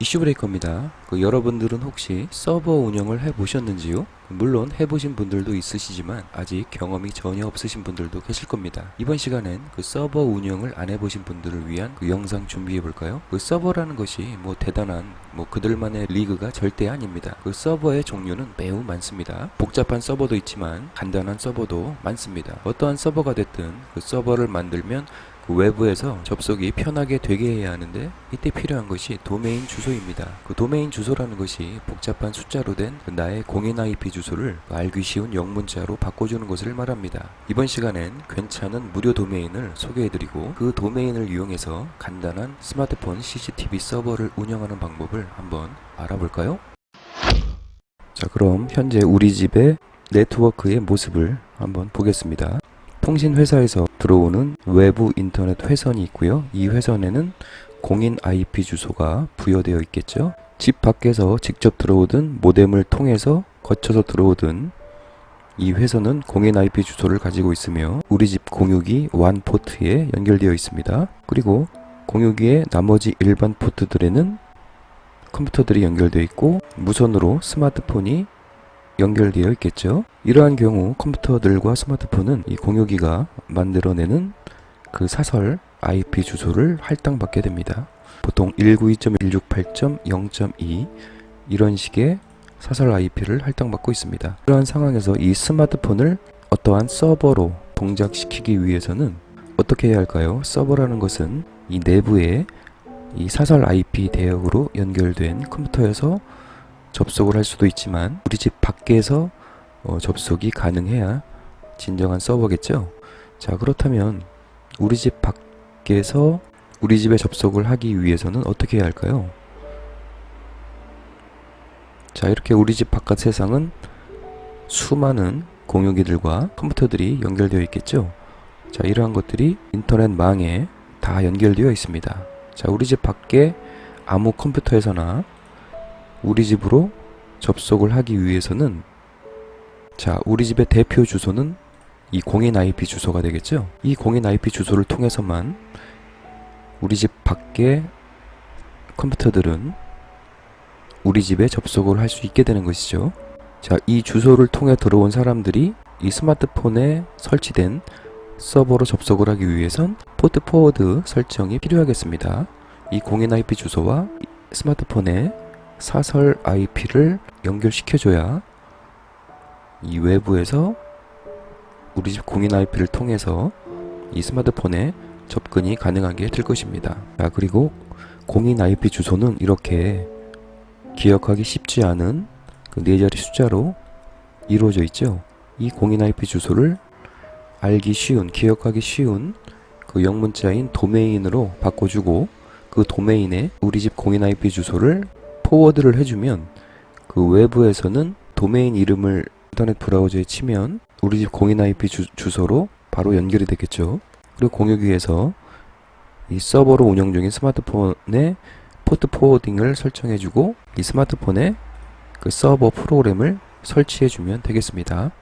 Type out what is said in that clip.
이슈 브레이커입니다. 그 여러분들은 혹시 서버 운영을 해보셨는지요? 물론 해보신 분들도 있으시지만 아직 경험이 전혀 없으신 분들도 계실 겁니다. 이번 시간엔 그 서버 운영을 안 해보신 분들을 위한 그 영상 준비해 볼까요? 그 서버라는 것이 뭐 대단한 뭐 그들만의 리그가 절대 아닙니다. 그 서버의 종류는 매우 많습니다. 복잡한 서버도 있지만 간단한 서버도 많습니다. 어떠한 서버가 됐든 그 서버를 만들면 그 외부에서 접속이 편하게 되게 해야 하는데 이때 필요한 것이 도메인 주소입니다. 그 도메인 주소라는 것이 복잡한 숫자로 된그 나의 공인 IP 주소를 알기 쉬운 영문자로 바꿔주는 것을 말합니다. 이번 시간엔 괜찮은 무료 도메인을 소개해드리고 그 도메인을 이용해서 간단한 스마트폰 CCTV 서버를 운영하는 방법을 한번 알아볼까요? 자 그럼 현재 우리 집의 네트워크의 모습을 한번 보겠습니다. 통신 회사에서 들어오는 외부 인터넷 회선이 있고요. 이 회선에는 공인 IP 주소가 부여되어 있겠죠. 집 밖에서 직접 들어오든 모뎀을 통해서 거쳐서 들어오든 이 회선은 공인 IP 주소를 가지고 있으며 우리 집 공유기 WAN 포트에 연결되어 있습니다. 그리고 공유기의 나머지 일반 포트들에는 컴퓨터들이 연결되어 있고 무선으로 스마트폰이 연결되어 있겠죠. 이러한 경우 컴퓨터들과 스마트폰은 이 공유기가 만들어내는 그 사설 IP 주소를 할당받게 됩니다. 보통 192.168.0.2 이런 식의 사설 IP를 할당받고 있습니다. 이러한 상황에서 이 스마트폰을 어떠한 서버로 동작시키기 위해서는 어떻게 해야 할까요? 서버라는 것은 이 내부에 이 사설 IP 대역으로 연결된 컴퓨터에서 접속을 할 수도 있지만 우리 집 밖에서 어, 접속이 가능해야 진정한 서버겠죠. 자 그렇다면 우리 집 밖에서 우리 집에 접속을 하기 위해서는 어떻게 해야 할까요? 자 이렇게 우리 집 바깥 세상은 수많은 공유기들과 컴퓨터들이 연결되어 있겠죠. 자 이러한 것들이 인터넷망에 다 연결되어 있습니다. 자 우리 집 밖에 아무 컴퓨터에서나 우리 집으로 접속을 하기 위해서는 자, 우리 집의 대표 주소는 이 공인 IP 주소가 되겠죠? 이 공인 IP 주소를 통해서만 우리 집 밖의 컴퓨터들은 우리 집에 접속을 할 수 있게 되는 것이죠. 자, 이 주소를 통해 들어온 사람들이 이 스마트폰에 설치된 서버로 접속을 하기 위해선 포트 포워드 설정이 필요하겠습니다. 이 공인 IP 주소와 스마트폰에 사설 IP를 연결시켜줘야 이 외부에서 우리 집 공인 IP를 통해서 이 스마트폰에 접근이 가능하게 될 것입니다. 자, 그리고 공인 IP 주소는 이렇게 기억하기 쉽지 않은 그 네 자리 숫자로 이루어져 있죠. 이 공인 IP 주소를 알기 쉬운, 기억하기 쉬운 그 영문자인 도메인으로 바꿔주고 그 도메인에 우리 집 공인 IP 주소를 포워드를 해주면 그 외부에서는 도메인 이름을 인터넷 브라우저에 치면 우리 집 공인 IP 주, 주소로 바로 연결이 되겠죠. 그리고 공유기에서 이 서버로 운영 중인 스마트폰에 포트 포워딩을 설정해주고 이 스마트폰에 그 서버 프로그램을 설치해주면 되겠습니다.